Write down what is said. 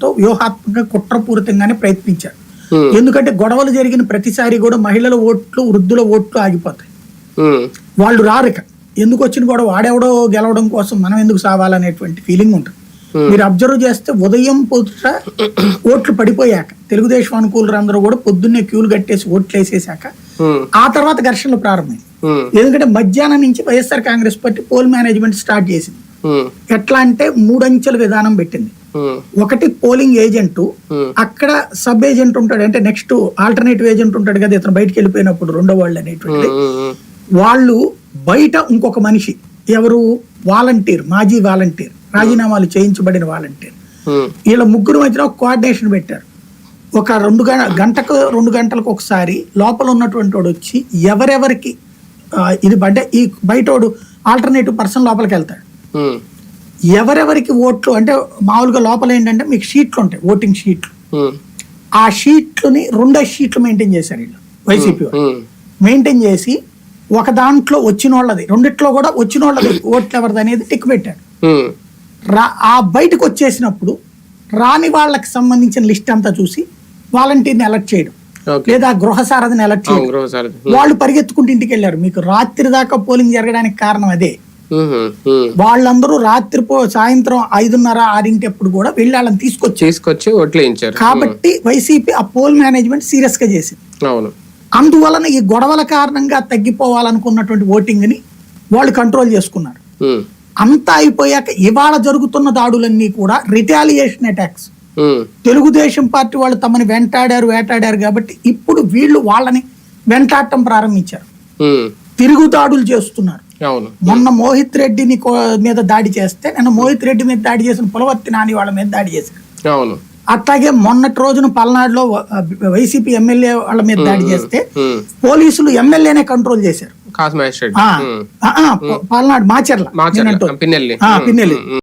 ఉద్దేశంతో వ్యూహాత్మకంగా కుట్రపూరితంగానే ప్రయత్నించారు ఉమ్, ఎందుకంటే గొడవలు జరిగిన ప్రతిసారి కూడా మహిళల ఓట్లు వృద్ధుల ఓట్లు ఆగిపోతాయి. వాళ్ళు రారు ఇక ఎందుకు వచ్చిన గొడవ? వాడెవడో గెలవడం కోసం మనం ఎందుకు సావాలనేటువంటి ఫీలింగ్ ఉంటుంది. మీరు అబ్జర్వ్ చేస్తే ఉదయం పొద్దుట ఓట్లు పడిపోయాక తెలుగుదేశం అనుకూలు అందరూ కూడా పొద్దున్నే క్యూలు కట్టేసి ఓట్లు వేసేసాక ఆ తర్వాత ఘర్షణలు ప్రారంభమైంది ఎందుకంటే మధ్యాహ్నం నుంచి YSR Congress Party poll management start చేసింది. ఎట్లా అంటే మూడంచెల విధానం పెట్టింది. ఒకటి పోలింగ్ ఏజెంట్. ఉమ్, అక్కడ సబ్ ఏజెంట్ ఉంటాడు. అంటే నెక్స్ట్ ఆల్టర్నేటివ్ ఏజెంట్ ఉంటాడు కదా ఇతను బయటికి వెళ్ళిపోయినప్పుడు రెండో వాళ్ళు అనేటువంటి ఉమ్, వాళ్ళు బయట ఇంకొక మనిషి. ఎవరు? వాలంటీర్ మాజీ వాలంటీర్. రాజీనామాలు చేయించబడిన వాలంటీర్. వీళ్ళ ముగ్గురు మధ్యన ఒక కోఆర్డినేషన్ పెట్టారు. ఒక రెండు గంట గంటకు రెండు గంటలకు ఒకసారి లోపల ఉన్నటువంటి వాడు వచ్చి ఎవరెవరికి ఇది అంటే ఈ బయటోడు ఆల్టర్నేటివ్ పర్సన్ లోపలికి వెళ్తాడు. ఎవరెవరికి ఓట్లు అంటే మామూలుగా లోపల ఏంటంటే మీకు షీట్లు ఉంటాయి ఓటింగ్ షీట్లు. ఆ షీట్లని రెండో షీట్లు మెయింటైన్ చేశారు వీళ్ళు వైసీపీ మెయింటైన్ చేసి ఒక దాంట్లో వచ్చిన వాళ్ళది రెండిట్లో కూడా వచ్చిన వాళ్ళది ఓట్లు ఎవరిది అనేది టిక్ పెట్టారు. రా ఆ బయటకు వచ్చేసినప్పుడు రాని వాళ్ళకి సంబంధించిన లిస్ట్ అంతా చూసి వాలంటీర్ని అలర్ట్ చేయడం. లేదా గృహ సారథిని అలర్ట్ చేయడం. వాళ్ళు పరిగెత్తుకుంటూ ఇంటికి వెళ్ళారు. మీకు రాత్రి దాకా పోలింగ్ జరగడానికి కారణం అదే. వాళ్ళందరూ రాత్రి పో సాయంత్రం ఐదున్నర ఆరింటి అప్పుడు కూడా వెళ్ళి వాళ్ళని తీసుకొచ్చారు. తీసుకొచ్చి ఓట్లు వేయించారు. కాబట్టి వైసీపీ ఆ పోల్ మేనేజ్మెంట్ సీరియస్గా చేసింది. అవును. అందువలన ఈ గొడవల కారణంగా తగ్గిపోవాలనుకున్నటువంటి ఓటింగ్ని వాళ్ళు కంట్రోల్ చేసుకున్నారు. అంతా అయిపోయాక ఇవాళ జరుగుతున్న దాడులన్నీ కూడా రిటాలియేషన్ అటాక్స్. తెలుగుదేశం పార్టీ వాళ్ళు తమని వెంటాడారు వేటాడారు కాబట్టి ఇప్పుడు వీళ్ళు వాళ్ళని వెంటాడటం ప్రారంభించారు. ఉమ్, తిరుగు దాడులు చేస్తున్నారు. మొన్న మోహిత్ రెడ్డిని మీద దాడి చేస్తే నిన్న మోహిత్ రెడ్డి మీద దాడి చేసిన పులవర్తి నాని వాళ్ళ మీద దాడి చేశారు అవును. అట్లాగే మొన్నటి రోజున పల్నాడులో వైసీపీ ఎమ్మెల్యే వాళ్ళ మీద దాడి చేస్తే పోలీసులు ఎమ్మెల్యేనే కంట్రోల్ చేశారు. పల్నాడు మాచర్ల. పిన్నెల్లి.